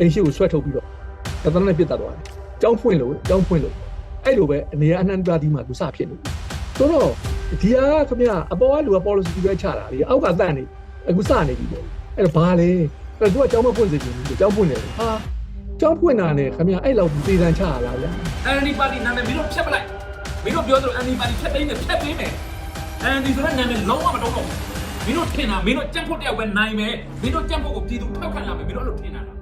အိမ်ရှိကိုဆွဲထုတ်ပြီးတော့တသနာနဲ့ပြစ်တတ်သွားတယ်။ကြောင်းဖွင့်လို့ကြောင်းဖွင့်လို့အဲ့လိုပဲအနေအနှံ့ပြားဒီမှာသူစဖြစ်နေပြီ။ဆိုတော့ဒီဟာကခင်ဗျအပေါ်ကလူက policy ပဲချတာလေအောက်ကတန့်နေအခုစနေပြီပေါ့။အဲ့တော့ဘာလဲအဲ့တော့သူကကြောင်းမဖွင့်စေချင်ဘူးကြောင်းဖွင့်တယ်ဟာကြောင်းဖွင့်တာနဲ့ခင်ဗျအဲ့လောက်ဒီတန်ချရလားဗျာ NLD ပါတီနာမည်မင်းတို့ဖြတ်ပလိုက်မင်းတို့ပြောသလို NLD ပါတီဖြတ်သိမ်းတယ်ဖြတ်သိမ်းမယ် NLD ဆိုတဲ့နာမည်လုံးဝမတော့တော့ဘူးမင်းတို့ထင်တာမင်းတို့ကြက်ဖို့တယောက်ပဲနိုင်မယ်မင်းတို့ကြက်ဖို့ကိုပြည်သူထောက်ခံလာမယ်မင်းတို့အဲ့လိုထင်တာလား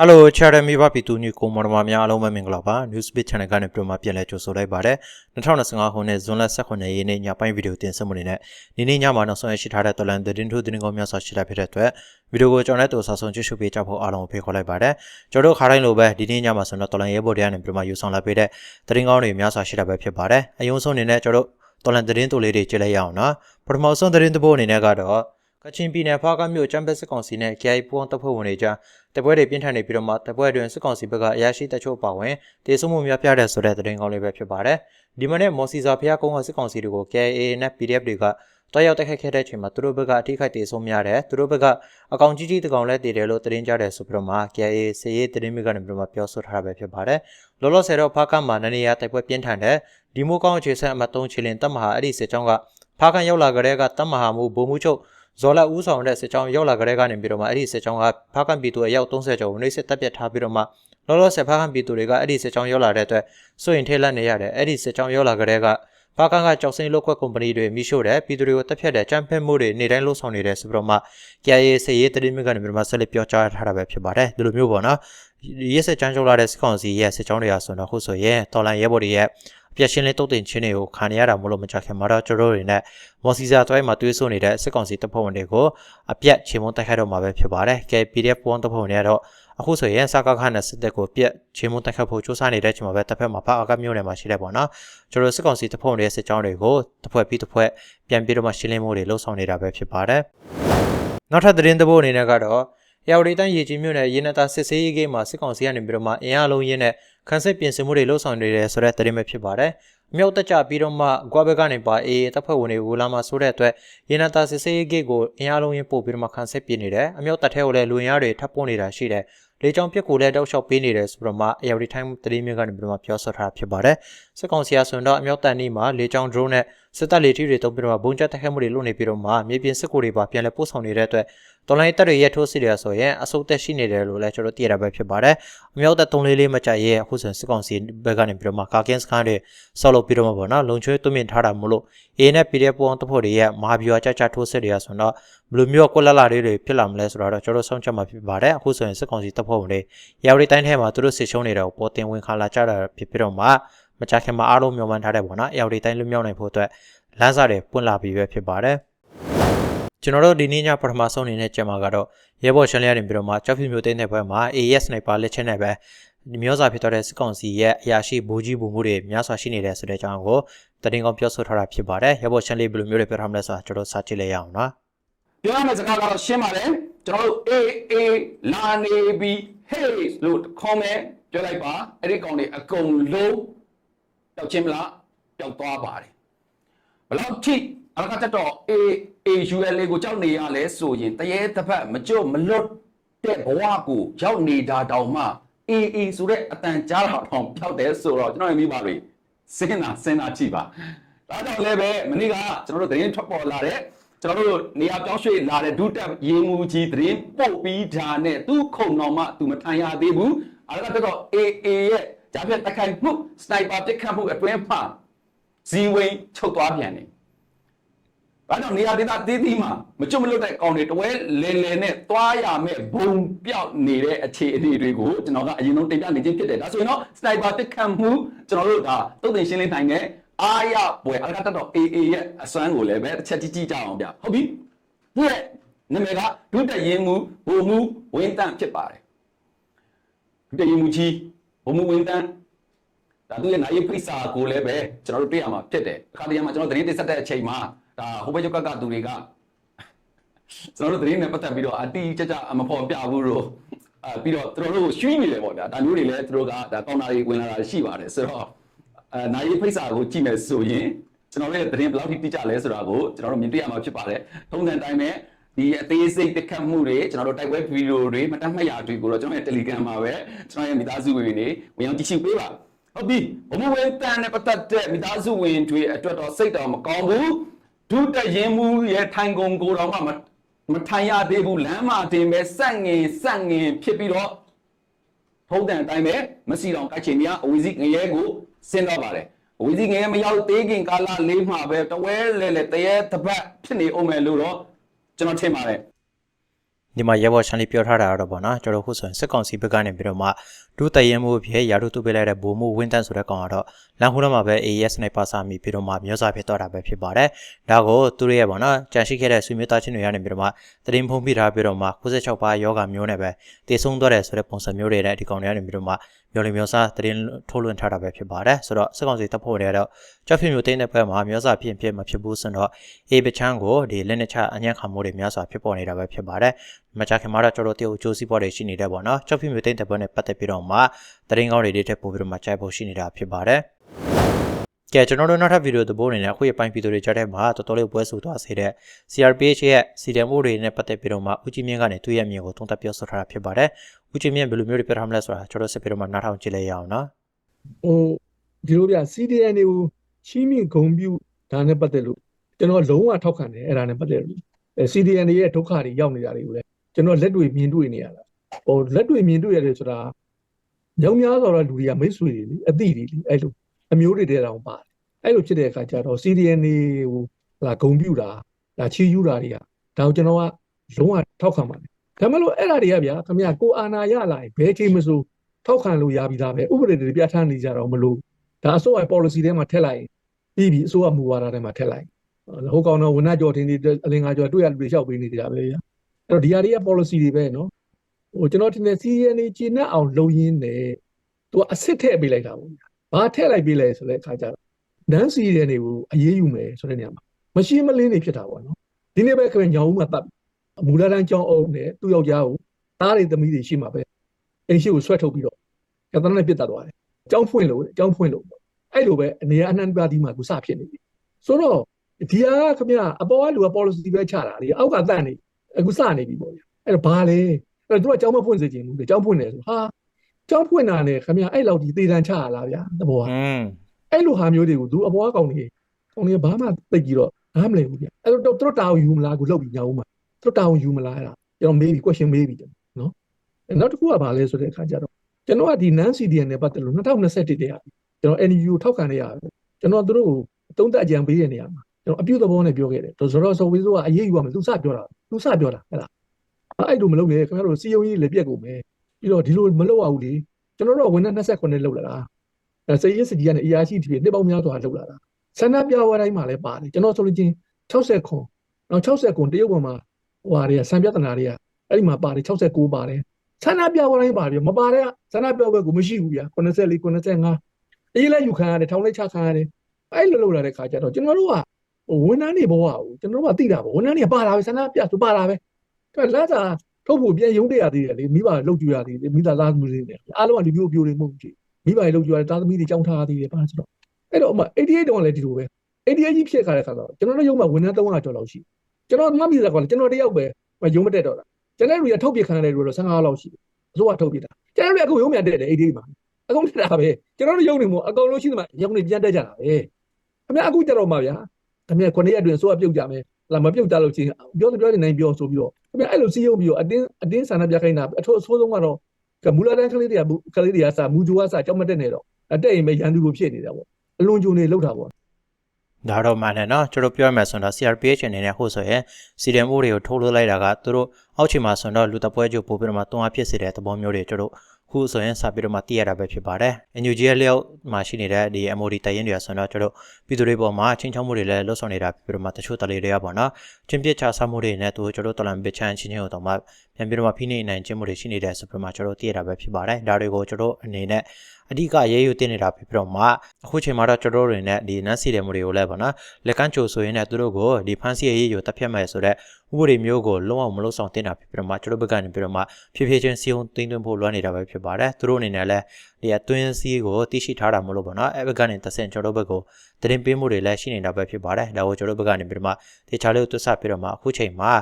Hello Channel မိဘပြည်သူညီကိုမော်ဒမာများအားလုံးပဲမင်္ဂလာပါ Newsbit Channel ကနေပြန်မှာပြန်လဲကြိုဆိုလိုက်ပါတယ်2025ခုနှစ်ဇွန်လ18ရက်နေ့ညပိုင်းဗီဒီယိုတင်ဆက်မှုတွေနဲ့ဒီနေ့ညမှာနောက်ဆုံးရရှိထားတဲ့တော်လန်သတင်းထုတ်သတင်းကောများစွာရှိတာဖြစ်တဲ့အတွက်ဗီဒီယိုကိုကျွန်တော်တို့စာဆုံးကြည့်ရှုပေးကြဖို့အားလုံးဖိတ်ခေါ်လိုက်ပါတယ်ကျွန်တော်တို့ခါတိုင်းလိုပဲဒီနေ့ညမှာဆိုတော့တော်လန်ရဲဘော်တွေကနေပြန်မှာယူဆောင်လာပေးတဲ့သတင်းကောင်းတွေများစွာရှိတာပဲဖြစ်ပါတယ်အယုံဆုံးအနေနဲ့ကျွန်တော်တို့တော်လန်သတင်းတို့လေးတွေကြည့်လိုက်ရအောင်နော်ပထမဆုံးသတင်းတပုတ်အနေနဲ့ကတော့ကချင်ပြည်နယ်ဖားကမြို့ချမ်ပက်စစ်ကောင်စီနဲ့ KI ပူးပေါင်းတပ်ဖွဲ့ဝင်တွေကြား တပွဲတွေပြင်းထန်နေပြီးတော့မှတပွဲတွင်စစ်ကောင်စီဘက်ကအရာရှိတချို့ပါဝင်တေဆုံးမှုများပြတဲ့ဆိုတဲ့သတင်းကောင်းလေးပဲဖြစ်ပါတယ်။ဒီမနေ့မော်စီစာဖျားကုန်းကစစ်ကောင်စီတွေကို KIA နဲ့ PDF တွေကတွားရောက်တိုက်ခိုက်ခဲ့တဲ့အချိန်မှာသူတို့ဘက်ကအထိခိုက်တေဆုံးများတယ်သူတို့ဘက်ကအကောင်ကြီးကြီးတကောင်လည်းတည်တယ်လို့သတင်းကြတယ်ဆိုပြီးတော့မှ KIA စေရေးသတင်းမိကနေပြီးတော့မှပြောဆိုထားတာပဲဖြစ်ပါတယ်။လောလောဆယ်တော့ဖားကမှာနနေရတိုက်ပွဲပြင်းထန်တဲ့ဒီမိုကောင်းအခြေဆက်အမှတ်3ချီလင်တပ်မဟာအဲ့ဒီစစ်ကြောင်းကဖားကန်ရောက်လာကြတဲ့ကတပ်မဟာမှုဘုံမှုချုပ် ဇော်လက်ဦးဆောင်တဲ့စစ်ကြောင်းရောက်လာကြတဲ့ကနေပြီးတော့မှအဲ့ဒီစစ်ကြောင်းကဖားကန်ပြည်သူအယောက်30ကျော်ဝင်နေစစ်တပ်ပြတ်ထားပြီးတော့မှလောလောဆယ်ဖားကန်ပြည်သူတွေကအဲ့ဒီစစ်ကြောင်းရောက်လာတဲ့အတွက်စိုးရင်ထဲလက်နေရတယ်အဲ့ဒီစစ်ကြောင်းရောက်လာကြတဲ့ကဖားကန်ကကြောက်စိမ့်လုတ်ခွက်ကုမ္ပဏီတွေမိရှို့တဲ့ပြည်သူတွေကိုတပ်ဖြတ်တဲ့ကြမ်းဖက်မှုတွေနေတိုင်းလှုပ်ဆောင်နေတဲ့ဆိုပြီးတော့မှ KIA စေရေးတတိမြကနေပြီးတော့မှဆက်လက်ပြောကြားထားတာပဲဖြစ်ပါတယ်ဒီလိုမျိုးပေါ့နော်ရဲစစ်ကြောင်းရောက်လာတဲ့စစ်ကောင်စီရဲ့စစ်ကြောင်းတွေဟာဆိုတော့ခုဆိုရင်တော်လန်ရဲဘော်တွေရဲ့ ပြက်ရှင်းလေးတုတ်တင်ချင်းတွေကိုခံရတာမလို့မကြခင်မှာတော့ကျွန်တော်တို့တွေနဲ့မော်စီစာတွိုင်းမှာတွေးဆိုနေတဲ့စစ်ကောင်စီတပ်ဖွဲ့ဝင်တွေကိုအပြက်ချေမုန်းတိုက်ခိုက်တော့မှာပဲဖြစ်ပါတယ်။ KPDF ပုံတပ်ဖွဲ့ဝင်တွေကတော့အခုဆိုရင်စကားခနဲ့စစ်တပ်ကိုပြက်ချေမုန်းတိုက်ခိုက်ဖို့စူးစမ်းနေတဲ့အချိန်မှာပဲတပ်ဖက်မှာဖအကမျိုးနယ်မှာရှိတယ်ပေါ့နော်။ကျွန်တော်စစ်ကောင်စီတပ်ဖွဲ့ဝင်တွေရဲ့စစ်ကြောင်းတွေကိုတစ်ဖွဲ့ပြီးတစ်ဖွဲ့ပြန်ပြီးတော့မှရှင်းလင်းမှုတွေလှုပ်ဆောင်နေတာပဲဖြစ်ပါတယ်။နောက်ထပ်သတင်းတစ်ပုဒ်အနေနဲ့ကတော့ ရောက်ရီတန်းရေကြီးမြို့နယ်ရင်းနတာစစ်ဆေးရေးဂိတ်မှာစစ်ကောင်စီကနေပြီးတော့မှအင်အားလုံးရင်းနဲ့ခန်းစစ်ပြင်ဆင်မှုတွေလှုပ်ဆောင်နေတယ်ဆိုတဲ့သတင်းပဲဖြစ်ပါတယ်။အမြောက်တက်ကြပြီးတော့မှဂွာဘက်ကနေပါအေးတပ်ဖွဲ့ဝင်တွေဝူလာမှာဆိုတဲ့အတွက်ရင်းနတာစစ်ဆေးရေးဂိတ်ကိုအင်အားလုံးရင်းပို့ပြီးတော့မှခန်းစစ်ပြင်နေတယ်။အမြောက်တက်ထဲကိုလည်းလူရင်းအားတွေထပ်ပို့နေတာရှိတယ်။လေကြောင်ပြက်ကိုလည်းတောက်လျှောက်ပေးနေတယ်ဆိုတော့မှအယော်ဒီထိုင်းသတင်းမျိုးကနေပြီးတော့မှပြောဆိုထားတာဖြစ်ပါတယ်။စစ်ကောင်စီအဆွန်တော့အမြောက်တန်နီမှာလေကြောင် drone နဲ့စစ်တပ်လေထီတွေတုံးပြီးတော့မှဘုံကျက်တက်ခတ်မှုတွေလုပ်နေပြီးတော့မှမြေပြင်စစ်ကူတွေပါပြန်လဲပို့ဆောင်နေတဲ့အတွက် တော်လိုင်းတက်တွေရဲ့ထိုးစစ်တွေဆိုရင်အဆုတ်တက်ရှိနေတယ်လို့လည်းကျွန်တော်သိရတာပဲဖြစ်ပါတယ်။အမြောက်တက်3လေးလေးမကြရဲ့အခုဆိုစစ်ကောင်စီဘက်ကနေပြီးတော့မှကာကင်းစကန်တွေဆောက်လုပ်ပြီးတော့မှပေါ့နော်လုံချွေးသွမြင့်ထားတာမို့လို့ A နဲ့ PDF ပေါင်းတပ်ဖွဲ့တွေရဲ့မဟာဗျူဟာကြကြထိုးစစ်တွေရဆိုတော့ဘယ်လိုမျိုးကွက်လက်လာလေးတွေဖြစ်လာမလဲဆိုတော့ကျွန်တော်စောင့်ချက်မှာဖြစ်ပါတယ်အခုဆိုရင်စစ်ကောင်စီတပ်ဖွဲ့ဝင်တွေရာဝတီတိုင်းထဲမှာသူတို့စစ်ရှုံးနေတာကိုပေါ်တင်ဝင်ခါလာကြတာဖြစ်ပြီးတော့မှမကြခင်မှာအားလုံးမျှော်မှန်းထားတယ်ပေါ့နော်ရာဝတီတိုင်းလွတ်မြောက်နိုင်ဖို့အတွက်လမ်းစာတွေပွင့်လာပြီးပဲဖြစ်ပါတယ် ကျွန်တော်တို့ဒီနေ့ညပထမဆုံးအနေနဲ့ကြံမှာကတော့ရဲဘော်ရှန်လျာနေပြီးတော့မှကြောက်ဖြူမျိုးသိန်းတဲ့ဘက်မှာ AS စနိုက်ပါလက်ချက်နဲ့ပဲဒီမျိုးစာဖြစ်သွားတဲ့စစ်ကောင်စီရဲ့အရာရှိဘူကြီးဘူမှုတွေများစွာရှိနေတဲ့ဆိုတဲ့အကြောင်းကိုတရင်ကောင်ပြောဆိုထားတာဖြစ်ပါတယ်ရဲဘော်ရှန်လေးဘယ်လိုမျိုးတွေပြောထားမလဲဆိုတာကျွန်တော်စာကြည့်လိုက်ရအောင်နော်ပြောရမယ့်စကားကတော့ရှင်းပါတယ်ကျွန်တော်တို့ AA လာနေပြီ hey လို့ခေါ်မယ်ပြောလိုက်ပါအဲ့ဒီကောင်တွေအကုန်လုံးပျောက်ချင်းမလားပျောက်သွားပါတယ်ဘယ်လောက်ထိ အလကတက်တော့ AAUL ကိုကြောက်နေရလဲဆိုရင်တရေတစ်ဖက်မကြွမလွတ်တဲ့ဘဝကိုရောက်နေတာတောင်မှ AA ဆိုတဲ့အတန်ကြားတာတောင်ပျောက်တယ်ဆိုတော့ကျွန်တော်မိပါလို့စဉ်းစားစဉ်းစားကြည့်ပါဒါကြောင့်လည်းပဲမနေ့ကကျွန်တော်တို့သတင်းထွက်ပေါ်လာတဲ့ကျွန်တော်တို့နေရာပြောင်းရွှေ့လာတဲ့ဒုတက်ရေးမှုကြီးသတင်းပို့ပြီးတာနဲ့သူခုံတော်မှသူမထိုင်ရသေးဘူးအလကတော့ AA ရဲ့ဂျာပြတ်တက်ခိုင်မှုစနိုက်ပါပစ်ခတ်မှုအတွင်းမှာဇီဝိန်ချုပ်သွားပြန်တယ်။ ဘာကြောင့်နေရာဒေသသေးသေးမှာမကျွတ်မလွတ်တဲ့ကောင်တွေတဝဲလေလေနဲ့သွားရမဲ့ဘုံပြောက်နေတဲ့အခြေအနေတွေကိုကျွန်တော်ကအရင်ဆုံးတင်ပြနေခြင်းဖြစ်တယ်။ဒါဆိုရင်တော့စနိုက်ပါပစ်ခတ်မှုကျွန်တော်တို့ဒါတုတ်တင်ရှင်းလင်းနိုင်တဲ့အားရပွဲအလကတော့ AA ရဲ့အစွမ်းကိုလည်းပဲတစ်ချက်ကြည့်ကြည့်ကြအောင်ဗျ။ဟုတ်ပြီ။ဒီရဲ့နာမည်ကဒုတက်ရင်မှုဘုံမှုဝင်းတန့်ဖြစ်ပါတယ်။ဒုတက်ရင်မှုကြီးဘုံမှုဝင်းတန့်ဒါသူရဲ့နိုင်ရေးပိစာကိုလည်းပဲကျွန်တော်တို့တွေ့ရမှာဖြစ်တယ်အခါတရံမှာကျွန်တော်သတင်းတင်ဆက်တဲ့အချိန်မှာ ဒါဟိုဘက်ကျောက်ကကသူတွေကကျွန်တော်တို့သတင်းနဲ့ပတ်သက်ပြီးတော့အတီးကြကြမဖော်ပြဘူးလို့အာပြီးတော့သူတို့ကိုရွှီးနေတယ်ပေါ့ဗျာဒါမျိုးတွေလည်းသူတို့ကဒါကောင်းတာတွေဝင်လာတာရှိပါတယ်ဆိုတော့အဲနိုင်ရေးပိစာကိုကြည့်မယ်ဆိုရင်ကျွန်ကျွန်တော်တို့ရဲ့သတင်းဘယ်လောက်ထိတိကျလဲဆိုတာကိုကျွန်တော်တို့မြင်တွေ့ရမှာဖြစ်ပါတယ်ထုံးစံတိုင်းပဲဒီအသေးစိတ်တက်ခတ်မှုတွေကျွန်တော်တို့တိုက်ပွဲဗီဒီယိုတွေမတတ်မှတ်ရာတွေကိုတော့ကျွန်တော်ရဲ့ Telegram မှာပဲကျွန်တော်ရဲ့မိသားစုဝင်တွေဝင်ရောက်ကြည့်ရှုပေးပါဟုတ်ပြီဘမဝဲတန်နဲ့ပတ်သက်တဲ့မိသားစုဝင်တွေအတွက်တော့စိတ်တော်မကောင်းဘူး ဒုတရင်မှုရဲ့ထိုင်ကုန်ကိုတော့မှမမထိုင်ရသေးဘူးလမ်းမတင်ပဲစက်ငင်စက်ငင်ဖြစ်ပြီးတော့ထုံးတဲ့အတိုင်းပဲမစီတော်ကချင်များအဝီစီငရဲကိုဆင်းတော့ပါတယ်အဝီစီငရဲမရောက်သေးခင်ကာလလေးမှာပဲတဝဲလဲလဲတရဲတပတ်ဖြစ်နေအောင်မယ်လို့တော့ကျွန်တော်ထင်ပါတယ်ဒီမှာရဲဘော်ချန်လေးပြောထားတာတော့ဗောနော်ကျွန်တော်ခုဆိုရင်စစ်ကောင်စီဘက်ကနေပြီးတော့မှဒုတရင်မှုဖြစ်ရာထူးတူပေးလိုက်တဲ့ဘိုးမှုဝင်းတန်းဆိုတဲ့ကောင်ကတော့လန်ဟူတော့မှာပဲ AES နဲ့ပါစာမီပြီးတော့မှမျိုးစားဖြစ်တော့တာပဲဖြစ်ပါတယ်ဒါကိုသူတို့ရဲ့ဗောနော်ကြံရှိခဲ့တဲ့ဆွေမျိုးသားချင်းတွေရနေပြီးတော့မှတရင်ဖုံးပြထားပြီးတော့မှ96ပါးယောဂမျိုးနဲ့ပဲတည်ဆုံးသွားတယ်ဆိုတဲ့ပုံစံမျိုးတွေနဲ့ဒီကောင်တွေကနေပြီးတော့မှမျိုးလမျိုးစားတရင်ထိုးလွှင့်ထားတာပဲဖြစ်ပါတယ်ဆိုတော့စစ်ကောင်စီတပ်ဖွဲ့တွေကတော့ကြောက်ဖြင့်မျိုးသိမ်းတဲ့ဘက်မှာမျိုးစားဖြစ်ဖြစ်မဖြစ်ဘူးဆိုတော့ A ပချန်းကိုဒီလက်နဲ့ချအညံ့ခံမှုတွေများစွာဖြစ်ပေါ်နေတာပဲဖြစ်ပါတယ် မကြခင်မှာတော့ကျွန်တော်တို့တရုတ်ကြိုးစည်းပေါ်တွေရှိနေတယ်ပေါ့နော်ကြောက်ဖြင့်မျိုးသိမ်းတဲ့ဘက်နဲ့ပတ်သက်ပြီးတော့မှတရင်ကောင်းတွေတွေတက်ပို့ပြီးတော့မှကြိုက်ဖို့ရှိနေတာဖြစ်ပါတယ်ကဲကျွန်တော်တို့နောက်ထပ်ဗီဒီယိုသဘောအနေနဲ့အခုရပိုင်းဗီဒီယိုတွေကြားထဲမှာတော်တော်လေးပွဲဆိုသွားစေတဲ့ CRPH ရဲ့စီဒမ်မိုတွေနဲ့ပတ်သက်ပြီးတော့မှဦးကြီးမြင့်ကနေသူ့ရဲ့အမြင်ကိုသုံးသပ်ပြောဆိုထားတာဖြစ်ပါတယ်။ဦးကြီးမြင့်ဘယ်လိုမျိုးတွေပြောထားမလဲဆိုတာကျွန်တော်ဆက်ပြီးတော့မှနားထောင်ကြည့်လိုက်ရအောင်နော်ဟိုဒီလိုပြ CDN တွေကိုချီးမြှင့်ဂုဏ်ပြုဒါနဲ့ပတ်သက်လို့ကျွန်တော်လုံးဝထောက်ခံတယ်အဲ့ဒါနဲ့ပတ်သက်လို့အဲ CDN တွေရဲ့ဒုက္ခတွေရောက်နေတာတွေကိုလည်း ကျွန်တော်လက်တွေ့မြင်တွေ့နေရတာဟိုလက်တွေ့မြင်တွေ့ရတယ်ဆိုတာညောင်များစွာတော့လူတွေကမိတ်ဆွေတွေလေအသည့်တွေလေအဲ့လိုအမျိုးတွေတည်းတောင်ပါတယ်အဲ့လိုဖြစ်တဲ့အခါကျတော့ CDN တွေကိုလာဂုံပြူတာဒါချီးယူတာတွေကဒါကိုကျွန်တော်ကလုံးဝထောက်ခံပါတယ်ဒါမှမဟုတ်အဲ့ဒါတွေကဗျာခင်ဗျာကိုအာနာရလာရင်ဘယ်ချိန်မဆိုထောက်ခံလို့ရပြီးသားပဲဥပဒေတွေပြဋ္ဌာန်းနေကြတော့မလို့ဒါအစိုးရ policy ထဲမှာထည့်လိုက်ရင်ပြီးပြီအစိုးရမူဝါဒထဲမှာထည့်လိုက်ဟိုကောင်တော့ဝန်ထမ်းကြော်တင်နေအလင်္ကာကြော်တွေ့ရလူတွေလျှောက်ပေးနေကြတာပဲဗျာအဲ့ တော့ဒီဟာတွေက policy တွေပဲနော်ဟိုကျွန်တော်ထင်တယ် CN ကျင်းနဲ့အောင်လုံရင်းနဲ့သူကအစ်စ်ထည့်ပေးလိုက်တာပေါ့ဗျာဘာထည့်လိုက်ပေးလဲဆိုတဲ့အခါကျတော့နန်းစီတဲ့နေကိုအရေးယူမယ်ဆိုတဲ့နေရာမှာမရှင်းမလင်းနေဖြစ်တာပေါ့နော်ဒီနေ့ပဲခရင်ညောင်ဦးမှာတတ်မူလာတန်းကြောင်းအောင်နဲ့သူ့ယောက်ျားကိုသားတွေသမီးတွေရှိမှာပဲအင်းရှိကိုဆွဲထုတ်ပြီးတော့ကတန်းနဲ့ပြစ်တတ်သွားတယ်ကြောင်းဖွင့်လို့ကြောင်းဖွင့်လို့အဲ့လိုပဲအနေအနှံ့ပြဒီမှာသူစဖြစ်နေပြီဆိုတော့ဒီဟာကခင်ဗျအပေါ်ကလူက policy ပဲချတာလေအောက်ကတန့်နေ အခုစနေပြီပေါ့ဗျအဲ့တော့ဘာလဲအဲ့တော့သူကကြောင်းမဖွင့်စေချင်ဘူးလေကြောင်းဖွင့်တယ်ဆိုဟာကြောင်းဖွင့်တာနဲ့ခင်ဗျအဲ့လောက်ဒီသေတန်ချရလားဗျာသဘောကอืมအဲ့လိုဟာမျိုးတွေကိုသူအပေါ်ကောင်တွေကောင်တွေဘာမှသိကြည့်တော့နားမလည်ဘူးဗျအဲ့တော့သူတို့တာဝန်ယူမလားကိုလောက်ပြီးညောင်းဦးမှာသူတို့တာဝန်ယူမလားအဲ့ဒါကျွန်တော်မေးပြီ question မေးပြီနော်အဲ့နောက်တစ်ခုကဘာလဲဆိုတဲ့အခါကျတော့ကျွန်တော်ကဒီ non CDN နဲ့ပတ်သက်လို့2021တည်းကကျွန်တော် NUU ထောက်ခံနေရတယ်ကျွန်တော်တို့ကိုသုံးသက်အကြံပေးတဲ့နေရာမှာ ကျွန်တော်အပြုသဘောနဲ့ပြောခဲ့တယ်ဆိုတော့ဆိုဝေးဆိုကအရေးယူရမယ်သူစပြောတာသူစပြောတာဟဲ့လားအဲ့လိုမလုပ်နဲ့ခင်ဗျားတို့စီယုံကြီးလက်ပြက်ကုန်မယ်ပြီးတော့ဒီလိုမလုပ်အောင်လေကျွန်တော်တို့ကဝန်ထမ်း29လောက်လာတာအဲစရေးစကြီးကနေ ERC တီနှစ်ပေါင်းများစွာလောက်လာတာဆန္ဒပြဝတိုင်းမှာလည်းပါတယ်ကျွန်တော်ဆိုလို့ချင်း60ခွန်နောက်60ခွန်တရုတ်ပေါ်မှာဟိုဟာတွေကဆံပြဿနာတွေကအဲ့ဒီမှာပါတယ်69ပါတယ်ဆန္ဒပြဝတိုင်းပါတယ်မပါတဲ့ဆန္ဒပြဘက်ကိုမရှိဘူးဗျာ94 95အေးလဲယူခံရတယ်ထောင်လိုက်ချခံရတယ်အဲ့လိုလုပ်လာတဲ့ခါကျတော့ကျွန်တော်တို့ကဟို ဝန်ထမ်းတွေဘဝကိုကျွန်တော်တို့ကသိတာပေါ့ဝန်ထမ်းတွေကပါလာပဲဆန္ဒပြဆိုပါလာပဲအဲ့လာတာထုတ်ဖို့ပြန်ရုံးတရသေးတယ်လေမိဘလှုပ်ကြရသေးတယ်မိသားသားမျိုးတွေနဲ့အားလုံးကလူမျိုးပြိုတွေမဟုတ်ဘူးမိဘတွေလှုပ်ကြရတယ်တာသမီတွေကြောင်းထားသေးတယ်ပါဆိုတော့အဲ့တော့အမ88တောင်လည်းဒီလိုပဲ88ကြီးဖြစ်ခါတဲ့ခါတော့ကျွန်တော်တို့ရုံးမှာဝန်ထမ်း300ကျော်လောက်ရှိကျွန်တော်မှတ်မိတာကလည်းကျွန်တော်တယောက်ပဲရုံးမတက်တော့တာကျွန်တော်တို့ရထုတ်ပြခံရတဲ့လူတော့15လောက်ရှိတယ်အစိုးရထုတ်ပြတာကျွန်တော်တို့အခုရုံးမြန်တက်တယ်88မှာအကုန်တက်တာပဲကျွန်တော်တို့ရုံးနေမို့အကုန်လုံးရှိတယ်မှာရုံးနေပြန်တက်ကြတာပဲအမေအခုကြတော့မှဗျာ ခင်ဗျာခုနှစ်ရက်တွင်ဆိုးရပြုတ်ကြမယ်လာမပြုတ်ကြလို့ချင်းပြောသူပြောနေနိုင်ပြောဆိုပြီးတော့ခင်ဗျာအဲ့လိုစီးရုံပြီးတော့အတင်းအတင်းဆန္ဒပြခိုင်းတာအထူးအဆိုးဆုံးကတော့မူလာတန်းကလေးတွေကကလေးတွေကစာမူဂျိုကစာကြောက်မတက်နေတော့အတက်ရင်ပဲရန်သူလိုဖြစ်နေတာပေါ့အလွန်ဂျုံနေလောက်တာပေါ့ဒါတော့မှန်တယ်နော်ကျွန်တော်ပြောရမယ်ဆိုတော့ CRPH အနေနဲ့ဟိုဆိုရင်စီတမ်မှုတွေကိုထိုးလို့လိုက်တာကသူတို့အောက်ခြေမှာဆိုတော့လူတပွဲကျိုးပို့ပြီးတော့မှတွန်းအားဖြစ်စေတဲ့သဘောမျိုးတွေကျွန်တော် ခုဆိုရင်စပြီးတော့မှသိရတာပဲဖြစ်ပါတယ်။ NUG ရဲ့လျောက်မှာရှိနေတဲ့ဒီ MOD တိုင်ရင်တွေဆိုတော့ကျွန်တော်ပြည်သူတွေပေါ်မှာချင်းချောင်းမှုတွေလည်းလွတ်ဆောင်နေတာဖြစ်ပြီးတော့မှတချို့တလေတွေကပေါ့နော်။ချင်းပြစ်ချဆမှုတွေနဲ့သူကျွန်တော်တော်လန်ပစ်ချန်ချင်းချင်းကိုတော့မှပြန်ပြီးတော့မှဖိနေနိုင်ခြင်းမှုတွေရှိနေတဲ့ဆိုပြီးတော့မှကျွန်တော်သိရတာပဲဖြစ်ပါတယ်။ဒါတွေကိုကျွန်တော်အနေနဲ့ အဓိကရဲယူတင်နေတာဖြစ်ပြီးတော့မှအခုချိန်မှာတော့ကျွန်တော်တို့တွေနဲ့ဒီနန်းစီတယ်မှုတွေကိုလည်းဗောနော်လက်ကမ်းချိုဆိုရင်လည်းသူတို့ကိုဒီဖန်စီရေးယူတက်ဖြတ်မယ်ဆိုတော့ဥပဒေမျိုးကိုလုံးဝမလုံးဆောင်တင်တာဖြစ်ပြီးတော့မှကျွန်တော်ဘက်ကနေပြီးတော့မှဖြည်းဖြည်းချင်းစီုံတင်းသွင်းဖို့လွှမ်းနေတာပဲဖြစ်ပါတယ်သူတို့အနေနဲ့လည်းဒီအတွင်းစည်းကိုသိရှိထားတာမလို့ဗောနော်အဲ့ဘက်ကနေတဆင့်ကျွန်တော်တို့ဘက်ကိုတင်ပေးမှုတွေလည်းရှိနေတာပဲဖြစ်ပါတယ်ဒါကိုကျွန်တော်တို့ဘက်ကနေပြီးတော့မှတေချာလေးကိုသွတ်ဆပြီးတော့မှအခုချိန်မှာ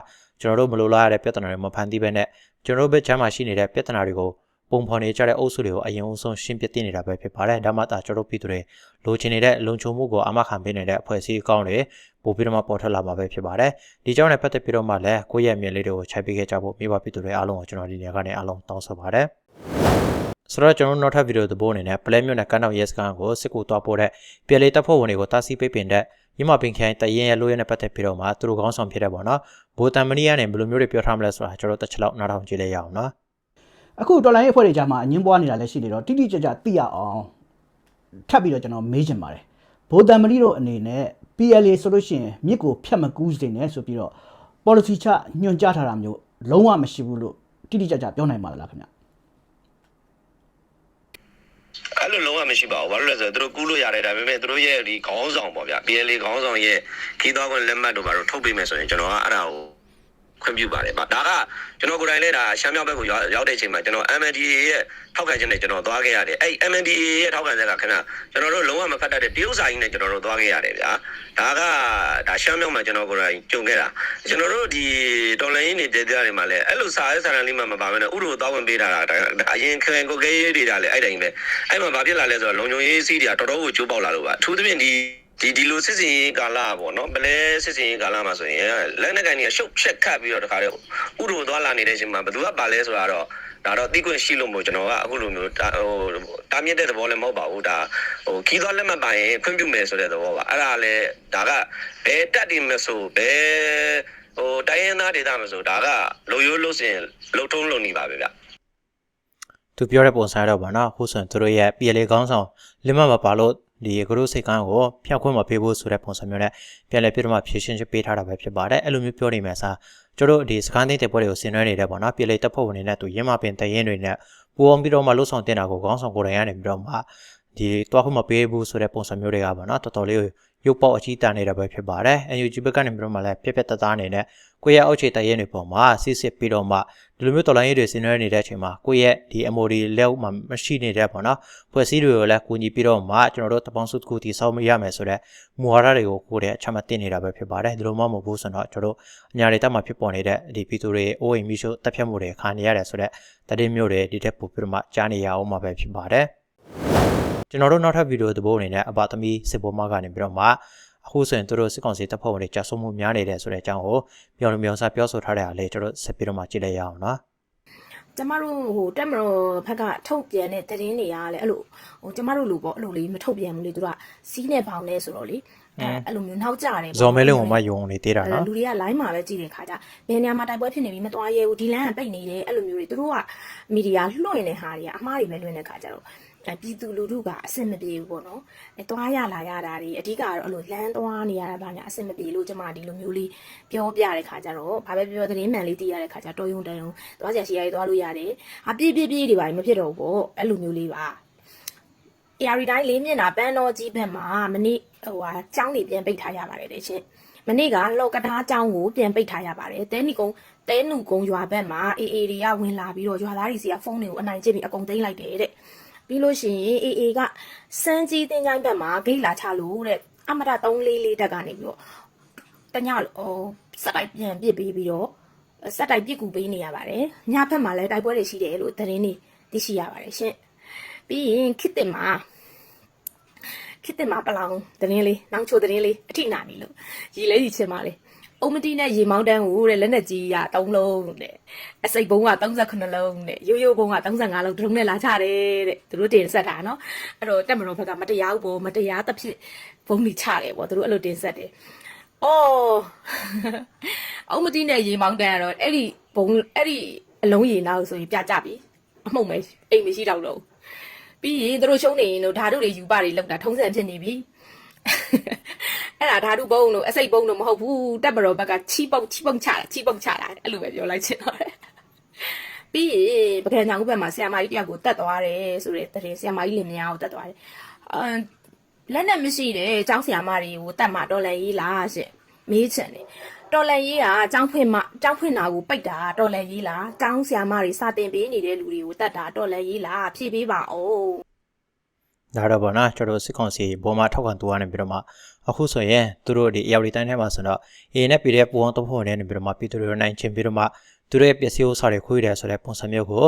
ကျွန်တော်တို့မလိုလားရတဲ့ပြဿနာတွေမဖန်တီးဘဲနဲ့ကျွန်တော်တို့ဘက်ချမ်းမှာရှိနေတဲ့ပြဿနာတွေကို ပုံဖော်နေကြတဲ့အုပ်စုတွေကိုအရင်အဆုံးရှင်းပြတင်နေတာပဲဖြစ်ပါတယ်။ဒါမှသာကျွန်တော်တို့ပြည်သူတွေလိုချင်နေတဲ့လုံခြုံမှုကိုအမခံပေးနေတဲ့အဖွဲ့အစည်းအကောင့်တွေပို့ပြီးတော့မှပေါ်ထွက်လာမှာပဲဖြစ်ပါတယ်။ဒီကြောင့်လည်းပတ်သက်ပြီးတော့မှလည်းကိုယ့်ရဲ့အမြင်လေးတွေကိုခြိုက်ပေးခဲ့ကြဖို့မိဘပြည်သူတွေအားလုံးကိုကျွန်တော်ဒီနေရာကနေအားလုံးတောင်းဆိုပါတယ်။ဆိုတော့ကျွန်တော်နောက်ထပ်ဗီဒီယိုသဘောအနေနဲ့ပလဲမြို့နယ်ကန်းတော်ရဲစခန်းကိုစစ်ကူတွားပို့တဲ့ပြည်လေတပ်ဖွဲ့ဝင်တွေကိုတားဆီးပိတ်ပင်တဲ့ရမပင်ခိုင်တရင်ရဲ့လိုရဲနဲ့ပတ်သက်ပြီးတော့မှသူတို့ကောင်းဆောင်ဖြစ်တဲ့ပေါ့နော်။ဘူတန်မနီယာနဲ့ဘယ်လိုမျိုးတွေပြောထားမလဲဆိုတာကျွန်တော်တစ်ချက်လောက်နားထောင်ကြည့်လိုက်ရအောင်နော်။ အခုတော်လိုင်းရေးအဖွဲ့တွေကြားမှာအငင်းပွားနေတာလည်းရှိနေတော့တိတိကျကျသိရအောင်ထပ်ပြီးတော့ကျွန်တော်မေးချင်ပါတယ်ဗိုလ်တံမဏိတို့အနေနဲ့ PLA ဆိုလို့ရှိရင်မြစ်ကိုဖြတ်မကူးစေနဲ့ဆိုပြီးတော့ policy ချညွှန်ကြားထားတာမျိုးလုံးဝမရှိဘူးလို့တိတိကျကျပြောနိုင်ပါလားခင်ဗျအဲ့လိုလုံးဝမရှိပါဘူးဘာလို့လဲဆိုတော့သူတို့ကူးလို့ရတယ်ဒါပေမဲ့သူတို့ရဲ့ဒီခေါင်းဆောင်ပေါ့ဗျာ PLA ခေါင်းဆောင်ရဲ့ခီးသွားခွင့်လက်မှတ်တို့ဘာလို့ထုတ်ပေးမယ်ဆိုရင်ကျွန်တော်ကအဲ့ဒါကို ခွင့်ပြုပါတယ်ဗျဒါကကျွန်တော်ကိုယ်တိုင်လည်းဒါရှမ်းမြောက်ဘက်ကိုရောက်ရောက်တဲ့အချိန်မှာကျွန်တော် MNDAA ရဲ့ထောက်ခံချက်နဲ့ကျွန်တော်သွားခဲ့ရတယ်အဲ့ MNDAA ရဲ့ထောက်ခံချက်ကခင်ဗျကျွန်တော်တို့လုံးဝမဖတ်တတ်တဲ့တရုတ်စာကြီးနဲ့ကျွန်တော်တို့သွားခဲ့ရတယ်ဗျာဒါကဒါရှမ်းမြောက်မှာကျွန်တော်ကိုယ်တိုင်ကြုံခဲ့တာကျွန်တော်တို့ဒီတော်လိုင်းရင်းနေတဲ့တရားတွေမှာလည်းအဲ့လိုစာရေးစာတမ်းလေးမှမပါဘဲနဲ့ဥရောသွားဝင်ပေးတာဒါဒါအရင်ခင်ကိုကဲရေးတွေဒါလည်းအဲ့တိုင်းပဲအဲ့မှာဘာဖြစ်လာလဲဆိုတော့လုံခြုံရေးစီးတွေကတော်တော်ကိုကျိုးပေါက်လာလို့ပါအထူးသဖြင့်ဒီ ဒီဒီလိုစစ်စင်ရေးကာလပေါ့နော်ပလဲစစ်စင်ရေးကာလမှာဆိုရင်လက်နက်ကန်ကြီးရှုပ်ချက်ခတ်ပြီးတော့တခါတည်းဥရောသွားလာနေတဲ့အချိန်မှာဘယ်သူကပါလဲဆိုတာတော့ဒါတော့တိကွင့်ရှိလို့မို့ကျွန်တော်ကအခုလိုမျိုးတာဟိုတာမြင့်တဲ့သဘောလည်းမဟုတ်ပါဘူးဒါဟိုခီးသွားလက်မှတ်ပါရင်ခွင့်ပြုမယ်ဆိုတဲ့သဘောပါအဲ့ဒါလည်းဒါကဘယ်တက်တယ်မဆိုဘယ်ဟိုတိုင်းရင်းသားဒေသမဆိုဒါကလိုရိုးလို့စင်လှုပ်ထုံးလုံနေပါပဲဗျသူပြောတဲ့ပုံစံတော့ဗောနော်ခုဆိုရင်သူတို့ရဲ့ PLA ခေါင်းဆောင်လင်မမပါလို့ ဒီဂရုစိတ်ကန်းကိုဖျောက်ခွင့်မပေးဘူးဆိုတဲ့ပုံစံမျိုးနဲ့ပြန်လည်ပြတော့မှဖြည့်ရှင်းချပေးထားတာပဲဖြစ်ပါတယ်အဲ့လိုမျိုးပြောနေမယ်စားကျတို့ဒီစကန်သိန်းတဲ့ပွဲတွေကိုဆင်နွှဲနေတယ်ဗောနော် PLA တပ်ဖွဲ့ဝင်တွေနဲ့သူရင်းမပင်တရင်တွေနဲ့ပူအောင်ပြီးတော့မှလှုပ်ဆောင်တင်တာကိုခေါင်းဆောင်ကိုယ်တိုင်ကနေပြီးတော့မှဒီတွားခွင့်မပေးဘူးဆိုတဲ့ပုံစံမျိုးတွေကဗောနော်တော်တော်လေး ရုပ်ပေါက်အကြီးတန်းနေတာပဲဖြစ်ပါတယ်။ NUG ဘက်ကနေပြီးတော့မှလည်းပြက်ပြက်တသားအနေနဲ့ကိုယ့်ရဲ့အောက်ခြေတရင်တွေပေါ်မှာစစ်စစ်ပြီးတော့မှဒီလိုမျိုးတော်လိုင်းရေးတွေဆင်နွှဲနေတဲ့အချိန်မှာကိုယ့်ရဲ့ဒီ MOD လက်မှာမရှိနေတဲ့ပေါ့နော်ဖွဲ့စည်းတွေကိုလည်းကူညီပြီးတော့မှကျွန်တော်တို့တပေါင်းစုတစ်ခုတည်ဆောက်မရမယ်ဆိုတော့မူဝါဒတွေကိုကိုယ်တည်းအချမှတ်တင်နေတာပဲဖြစ်ပါတယ်ဒီလိုမှမဟုတ်ဘူးဆိုတော့ကျွန်တော်တို့အညာတွေတက်မှာဖြစ်ပေါ်နေတဲ့ဒီပြည်သူတွေအိုးအိမ်မိရှုတက်ဖြတ်မှုတွေခံနေရတယ်ဆိုတော့တည်င်းမျိုးတွေဒီတက်ပို့ပြီးတော့မှကြားနေရအောင်မှာပဲဖြစ်ပါတယ် ကျွန်တော်တို့နောက်ထပ်ဗီဒီယိုသဘောအနေနဲ့အပါသမီစစ်ဘောမကနေပြီးတော့မှအခုဆိုရင်တို့စစ်ကောင်စီတပ်ဖွဲ့ဝင်တွေကြာဆုံးမှုများနေတယ်ဆိုတဲ့အကြောင်းကိုပြောလို့မျိုးစားပြောဆိုထားတဲ့အရာလေးကျွန်တော်ဆက်ပြီးတော့မှကြည့်လိုက်ရအောင်နော်ကျမတို့ဟိုတက်မတော်ဘက်ကထုတ်ပြန်တဲ့သတင်းတွေကလည်းအဲ့လိုဟိုကျမတို့လိုပေါ့အဲ့လိုလေးမထုတ်ပြန်ဘူးလေသူကစီးနေပေါင်းနေဆိုတော့လေအဲ့အဲ့လိုမျိုးနောက်ကျတယ်ပေါ့ဇော်မဲလေးကိုမှယုံနေသေးတာနော်လူတွေက line မှာပဲကြည့်တဲ့ခါကျဘယ်နေရာမှာတိုက်ပွဲဖြစ်နေပြီမသွားရဲဘူးဒီလမ်းကပိတ်နေတယ်အဲ့လိုမျိုးတွေသူတို့ကမီဒီယာလွှင့်နေတဲ့ဟာတွေကအမှားတွေပဲလွှင့်တဲ့ခါကျတော့ အဲပြည်သူလူထုကအဆင်မပြေဘူးပေါ့နော်အဲသွားရလာရတာတွေအဓိကတော့အဲ့လိုလမ်းသွားနေရတာဗာညာအဆင်မပြေလို့ကျမဒီလိုမျိုးလေးပြောပြတဲ့ခါကျတော့ဘာပဲပြောပြောသတင်းမှန်လေးသိရတဲ့ခါကျတော်ယုံတန်ယုံသွားကြရှိရည်သွားလို့ရတယ်ဟာပြေးပြေးပြေးတွေပါမဖြစ်တော့ဘူးပေါ့အဲ့လိုမျိုးလေးပါ AR တိုင်းလေးမျက်နှာပန်းတော်ကြီးဘက်မှာမနေ့ဟိုဟာကျောင်းတွေပြန်ပိတ်ထားရပါတယ်တဲ့ရှင်မနေ့ကလောက်ကထားကျောင်းကိုပြန်ပိတ်ထားရပါတယ်တဲနီကုန်းတဲနုကုန်းရွာဘက်မှာ AA တွေကဝင်လာပြီးတော့ရွာသားတွေစီကဖုန်းတွေကိုအနိုင်ကျင့်ပြီးအကုန်သိမ်းလိုက်တယ်တဲ့ ပြီးလို့ရှိရင် AA ကစမ်းကြီးတင်းချိုင်းဘက်မှာဂိတ်လာချလို့တဲ့အမရ344တက်ကနေပြီးတော့တညဟိုစက်တိုက်ပြန်ပစ်ပေးပြီးတော့စက်တိုက်ပစ်ကူပေးနေရပါတယ်ညဘက်မှာလည်းတိုက်ပွဲတွေရှိတယ်လို့သတင်းတွေသိရှိရပါတယ်ရှင်ပြီးရင်ခစ်တင်မှာခစ်တင်မှာပလောင်သတင်းလေးနောင်ချိုသတင်းလေးအထိနာနေလို့ရီလဲရီချင်ပါလေ အုံမတီနဲ့ရေမောင်းတန်းကိုတဲ့လက်နဲ့ကြီးရ3လုံးတဲ့အစိတ်ဘုံက38လုံးတဲ့ရိုးရိုးဘုံက35လုံးဒုံနဲ့လာချတယ်တဲ့သူတို့တင်ဆက်တာနော်အဲ့တော့တက်မတော်ဘက်ကမတရားဘူးပေါ့မတရားတစ်ဖြစ်ဘုံကြီးချတယ်ပေါ့သူတို့အဲ့လိုတင်ဆက်တယ်အော်အုံမတီနဲ့ရေမောင်းတန်းကတော့အဲ့ဒီဘုံအဲ့ဒီအလုံးရေနောက်ဆိုရင်ပြကြပြီအမှုံမဲအိမ်မရှိတော့တော့ပြီးရင်တို့ရှုံးနေရင်တို့ဓာတုတွေယူပတွေလောက်တာထုံးစံဖြစ်နေပြီ အဲ့ဒါဓာတုဘုံတို့အစိတ်ဘုံတို့မဟုတ်ဘူးတက်မတော်ဘက်ကချီပုတ်ချီပုတ်ချတာချီပုတ်ချတာအဲ့လိုပဲပြောလိုက်ချင်တော့တယ်ပြီးရင်ပကံကြောင်ကုဘက်မှာဆီယမာကြီးတယောက်ကိုတတ်သွားတယ်ဆိုတဲ့တရင်ဆီယမာကြီးလင်မယားကိုတတ်သွားတယ်အမ်လက်နဲ့မရှိတဲ့ကျောင်းဆီယမာတွေကိုတတ်မှတော်လန်ရေးလားရှင့်မေးချင်တယ်တော်လန်ရေးကကျောင်းဖွင့်မှကျောင်းဖွင့်တာကိုပိတ်တာတော်လန်ရေးလားကျောင်းဆီယမာတွေစတင်ပေးနေတဲ့လူတွေကိုတတ်တာတော်လန်ရေးလားဖြည့်ပေးပါဦး ဒါတော့ဗောနော်ကျွန်တော်စစ်ကောင်စီဘောမှာထောက်ခံသူကနေပြီးတော့မှအခုဆိုရင်သူတို့ဒီအရောက်ဒီတိုင်းထဲမှာဆိုတော့ A နဲ့ P တဲ့ပူအောင်တော့ဖို့နေပြီးတော့မှပြည်သူတွေနိုင်ချင်းပြီးတော့မှသူတို့ရဲ့ပစ္စည်းဥစ္စာတွေခွေးတယ်ဆိုတဲ့ပုံစံမျိုးကို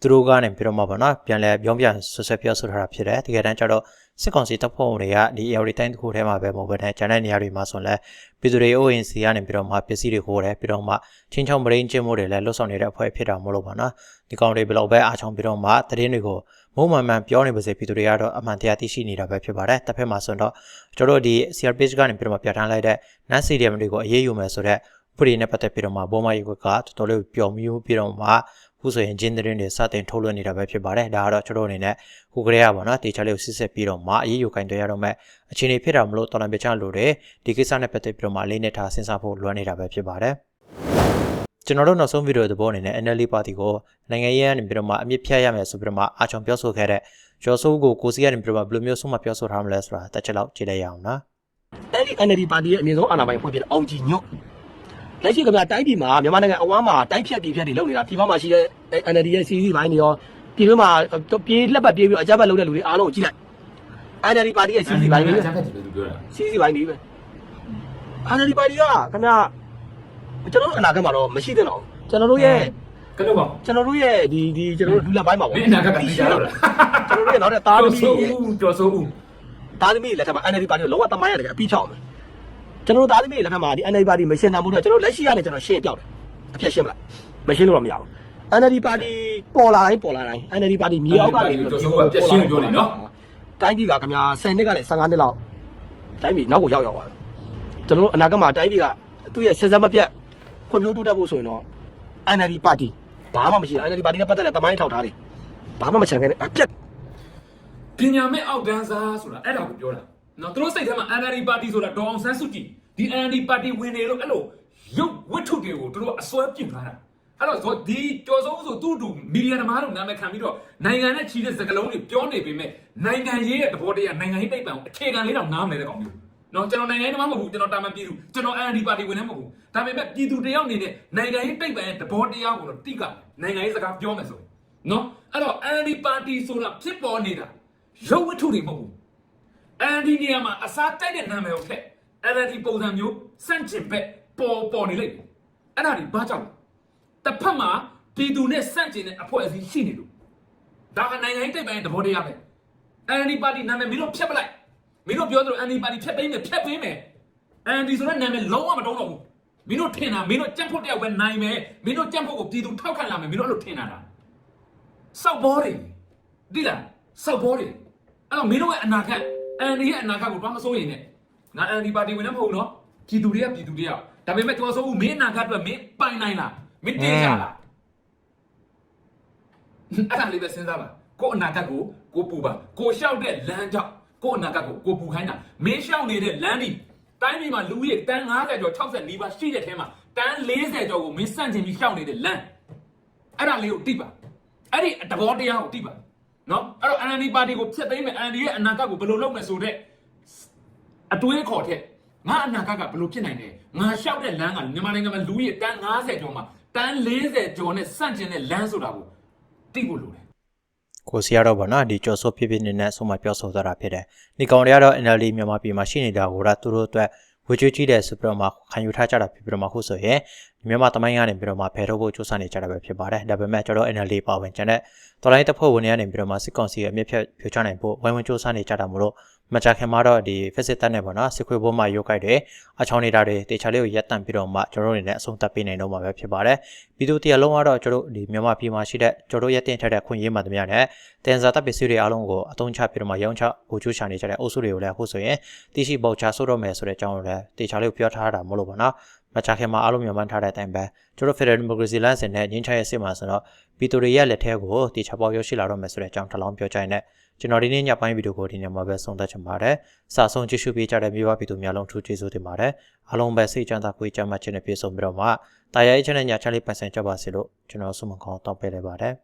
သူတို့ကနေပြီးတော့မှဗောနော်ပြန်လဲပြောင်းပြန်ဆွဆွပြောဆိုထားတာဖြစ်တယ်တကယ်တမ်းကျတော့စစ်ကောင်စီတပ်ဖွဲ့တွေကဒီအရောက်ဒီတိုင်းတစ်ခုထဲမှာပဲမဟုတ်ဘဲနဲ့ကျန်တဲ့နေရာတွေမှာဆိုရင်လဲပြည်သူတွေ ONC ကနေပြီးတော့မှပစ္စည်းတွေခိုးတယ်ပြီးတော့မှချင်းချောင်းမရင်းချင်းမှုတွေလည်းလွတ်ဆောင်နေတဲ့အဖွဲ့ဖြစ်တာမဟုတ်လို့ပါနော်ဒီကောင်တွေဘယ်လောက်ပဲအားချောင်းပြီးတော့မှသတင်းတွေကို မုံမှန်မှန်ပြောနေပါစေပြည်သူတွေကတော့အမှန်တရားသိရှိနေတာပဲဖြစ်ပါတယ်တစ်ဖက်မှာဆိုတော့ကျွန်တော်တို့ဒီ CR page ကနေပြီးတော့မှပြဋ္ဌာန်းလိုက်တဲ့ NAS CDM တွေကိုအရေးယူမယ်ဆိုတော့ဥပဒေနဲ့ပတ်သက်ပြီးတော့မှဘောမရေကွက်ကတော်တော်လေးပျော်မြူးပြီးတော့မှခုဆိုရင်ဂျင်းသတင်းတွေစတင်ထုတ်လွှင့်နေတာပဲဖြစ်ပါတယ်ဒါကတော့ကျွန်တော်အနေနဲ့ခုကလေးကပေါ့နော်တေချာလေးကိုစစ်စစ်ပြီးတော့မှအရေးယူကင်တွေရတော့မဲ့အခြေအနေဖြစ်တာမလို့တော်လန်ပြချလို့တယ်ဒီကိစ္စနဲ့ပတ်သက်ပြီးတော့မှလေးနဲ့ထားစဉ်းစားဖို့လွှမ်းနေတာပဲဖြစ်ပါတယ် ကျွန်တော်တို့နောက်ဆုံးဗီဒီယိုသဘောအနေနဲ့ NLD ပါတီကိုနိုင်ငံရေးကနေပြီးတော့မှအမြင့်ဖြတ်ရမယ်ဆိုပြီးတော့မှအာချောင်ပြောဆိုခဲ့တဲ့ကျော်စိုးကိုကိုစီကနေပြီးတော့မှဘယ်လိုမျိုးဆုံးမပြောဆိုထားမလဲဆိုတာတစ်ချက်လောက်ကြည့်လိုက်ရအောင်နော်အဲ့ဒီ NLD ပါတီရဲ့အမြင့်ဆုံးအာဏာပိုင်ဖွဲ့ဖြစ်တဲ့အောင်ကြည်ညွတ်လက်ရှိကဗျာတိုင်းပြည်မှာမြန်မာနိုင်ငံအဝမ်းမှာတိုင်းဖြတ်ပြည်ဖြတ်တွေလုပ်နေတာပြည်ပမှာရှိတဲ့ NLD ရဲ့ CC ဘိုင်းတွေရောပြည်တွင်းမှာပြေးလက်ပတ်ပြေးပြီးအကြမ်းဖက်လုပ်တဲ့လူတွေအားလုံးကိုကြည့်လိုက် NLD ပါတီရဲ့ CC ဘိုင်းတွေအကြမ်းဖက်ကြီးပဲသူပြောတာ CC ဘိုင်းတွေပဲ NLD ပါတီကခင်ဗျာ ကျွန်တော်တို့အနာဂတ်မှာတော့မရှိသင့်တော့ဘူးကျွန်တော်တို့ရဲ့ကလို့ပါကျွန်တော်တို့ရဲ့ဒီဒီကျွန်တော်တို့လူလက်ပိုင်းမှာမပေါ့င်းအနာကတည်းကပြောတာကျွန်တော်တို့ရဲ့နောက်တဲ့သားသမီးကျော်တွေစိုးဦးကျော်စိုးဦးသားသမီးလက်ထက်မှာ NLD ပါတီကိုလောကသမိုင်းရတယ်အပြီးချောက်မယ်ကျွန်တော်တို့သားသမီးလက်ထက်မှာဒီ NLD ပါတီမရှင်းနိုင်ဘူးတော့ကျွန်တော်လက်ရှိကနေကျွန်တော်ရှင်းပြောက်တယ်အပြတ်ရှင်းမလားမရှင်းလို့တော့မရဘူး NLD ပါတီပေါ်လာတိုင်းပေါ်လာတိုင်း NLD ပါတီမြေအောက်ကနေတိုင်းပြည်ကခင်ဗျာ10နှစ်ကနေ15နှစ်လောက်တိုင်းပြည်နောက်ကိုရောက်ရောက်သွားတယ်ကျွန်တော်တို့အနာဂတ်မှာတိုင်းပြည်ကသူ့ရဲ့ဆက်စပ်မပြတ် ခွင့်ပြုတိုးတက်ဖို့ဆိုရင်တော့ NLD ပါတီဘာမှမရှိဘူး NLD ပါတီနဲ့ပတ်သက်တဲ့တမိုင်းထောက်ထားတယ်ဘာမှမချန်ခဲ့နဲ့အပြတ်ပညာမဲ့အောက်တန်းစားဆိုတာအဲ့ဒါကိုပြောတာနော်သူတို့စိတ်ထဲမှာ NLD ပါတီဆိုတာဒေါအောင်ဆန်းစုကြည်ဒီ NLD ပါတီဝင်နေလို့အဲ့လိုရုပ်ဝတ္ထုတွေကိုသူတို့အစွဲပြုတ်ထားတာအဲ့တော့ဆိုဒီကြော်စိုးဆိုသူ့တူမီဒီယာသမားတို့နာမည်ခံပြီးတော့နိုင်ငံနဲ့ချီတဲ့စကားလုံးတွေပြောနေပေမဲ့နိုင်ငံရေးရဲ့သဘောတရားနိုင်ငံရေးတိတ်ပံကိုအခြေခံလေးတော့နားမလဲတဲ့ကောင်မျိုး နော်ကျွန်တော်နိုင်ငံရေးသမားမဟုတ်ဘူးကျွန်တော်တာမန်ပြည်သူကျွန်တော် NLD ပါတီဝင်နေမဟုတ်ဘူးဒါပေမဲ့ပြည်သူတယောက်အနေနဲ့နိုင်ငံရေးတိတ်ပံရဲ့သဘောတရားကိုတော့တိကနိုင်ငံရေးစကားပြောမယ်ဆိုရင်နော်အဲ့တော့ NLD ပါတီဆိုတာဖြစ်ပေါ်နေတာရုပ်ဝတ္ထုတွေမဟုတ်ဘူး NLD နေရာမှာအစားတိုက်တဲ့နာမည်ကိုထည့် NLD ပုံစံမျိုးစန့်ကျင်ဘက်ပေါ်ပေါ်နေလိမ့်မယ်အဲ့ဒါဒီဘာကြောင့်လဲတစ်ဖက်မှာပြည်သူနဲ့စန့်ကျင်တဲ့အဖွဲ့အစည်းရှိနေလို့ဒါကနိုင်ငံရေးတိတ်ပိုင်းသဘောတရားပဲ NLD ပါတီနာမည်မင်းတို့ဖျက်ပလိုက် မင်းတို့ပြောသလို NLD ပါတီဖျက်ပေးမယ်ဖျက်ပေးမယ် NLD ဆိုတဲ့နာမည်လုံးဝမတုံးတော့ဘူးမင်းတို့ထင်တာမင်းတို့ကြက်ဖို့တယောက်ပဲနိုင်မယ်မင်းတို့ကြက်ဖို့ကိုပြည်သူထောက်ခံလာမယ်မင်းတို့အဲ့လိုထင်တာလားစောက်ဘောတွေဒီလားစောက်ဘောတွေအဲ့တော့မင်းတို့ရဲ့အနာဂတ် NLD ရဲ့အနာဂတ်ကိုဘာမှမစိုးရင်နဲ့ငါ NLD ပါတီဝင်လည်းမဟုတ်ဘူးနော်ပြည်သူတွေကပြည်သူတွေကဒါပေမဲ့တော်ဆိုးမင်းအနာဂတ်အတွက်မင်းပိုင်နိုင်လားမင်းတင်ရလားအဲ့ဒါလေးပဲစဉ်းစားပါကို့အနာဂတ်ကိုကိုပူပါကိုလျှောက်တဲ့လမ်းကြောင့် ကို့အနာဂတ်ကိုကိုပူခိုင်းတာမင်းလျှောက်နေတဲ့လမ်းဒီတိုင်းပြည်မှာလူဦးရေတန်း90ကျော်60နီးပါးရှိတဲ့ထဲမှာတန်း40ကျော်ကိုမင်းစန့်ကျင်ပြီးလျှောက်နေတဲ့လမ်းအဲ့ဒါလေးကိုတိပါအဲ့ဒီတဘောတရားကိုတိပါနော်အဲ့တော့ NLD ပါတီကိုဖျက်သိမ်းမယ် NLD ရဲ့အနာဂတ်ကိုဘယ်လိုလုပ်မယ်ဆိုတော့အတွေးခေါ်တဲ့ငါအနာဂတ်ကဘယ်လိုဖြစ်နိုင်လဲငါလျှောက်တဲ့လမ်းကမြန်မာနိုင်ငံမှာလူကြီးတန်း90ကျော်မှာတန်း40ကျော်နဲ့စန့်ကျင်တဲ့လမ်းဆိုတာကိုသိဖို့လိုတယ် ကိုစီကတော့ဗောနော်ဒီကျော်စိုးဖြစ်ဖြစ်နေနဲ့ဆုံးမပြောဆိုသွားတာဖြစ်တယ်ဒီကောင်တွေကတော့ NLD မြန်မာပြည်မှာရှိနေတာကိုတော့သူတို့အတွက်ဝေကျွေးကြီးတဲ့ဆိုပြီးတော့မှခံယူထားကြတာဖြစ်ပြီးတော့မှခုဆိုရင်မြန်မာတမိုင်းကနေပြီးတော့မှဖယ်ထုတ်ဖို့စူးစမ်းနေကြတာပဲဖြစ်ပါတယ်ဒါပေမဲ့ကျွန်တော် NLD ပါဝင်ကျန်တဲ့တော်လိုင်းတပ်ဖွဲ့ဝင်တွေကနေပြီးတော့မှစစ်ကောင်စီရဲ့အမြင့်ဖြတ်ဖြိုချနိုင်ဖို့ဝိုင်းဝန်းစူးစမ်းနေကြတာမို့လို့ မကြခင်မှာတော့ဒီ visit တက်နေပေါ့နော်စစ်ခွေးဘုံမှာရုပ်ကြိုက်တယ်အချောင်းနေတာတွေတေချာလေးကိုရက်တန့်ပြီးတော့မှကျွန်တော်တို့အနေနဲ့အဆုံးသတ်ပေးနိုင်တော့မှာပဲဖြစ်ပါတယ်ပြည်သူတရားလုံးကတော့ကျွန်တော်တို့ဒီမြန်မာပြည်မှာရှိတဲ့ကျွန်တော်တို့ရက်တင်ထက်တဲ့ခွင့်ရေးမှတမရနဲ့တင်စားတပ်ပစ္စည်းတွေအားလုံးကိုအသုံးချပြီးတော့မှရောင်းချဟိုကျူးချနေကြတဲ့အုပ်စုတွေကိုလည်းအခုဆိုရင်တိရှိပေါချဆိုးတော့မယ်ဆိုတဲ့အကြောင်းကိုလည်းတေချာလေးကိုပြောထားတာမဟုတ်လို့ပေါ့နော်မချခင်မှာအားလုံးမြန်မာထားတဲ့အတိုင်းပဲကျွန်တော် Federal Democracy လမ်းစဉ်နဲ့ငင်းချရဲ့စစ်မှာဆိုတော့ပြည်သူတွေရဲ့လက်ထဲကိုတေချာပေါရောက်ရှိလာတော့မယ်ဆိုတဲ့အကြောင်းထပ်လောင်းပြောကြရင်လည်း ကျွန်တော်ဒီနေ့ညပိုင်းဗီဒီယိုကိုဒီညမှာပဲဆုံးသက်ချင်ပါတယ်စာဆုံးကြည့်ရှုပေးကြတဲ့မိဘပြည်သူများလုံးထူးကျေးဇူးတင်ပါတယ်အားလုံးပဲစိတ်ချမ်းသာကိုယ်ကြမ်းမှခြင်းနဲ့ပြည့်စုံပြီးတော့မှတာယာရေးချမ်းတဲ့ညချမ်းလေးပိုင်ဆိုင်ကြပါစေလို့ကျွန်တော်ဆုမကောင်းတောင်းပေးလိုက်ပါတယ်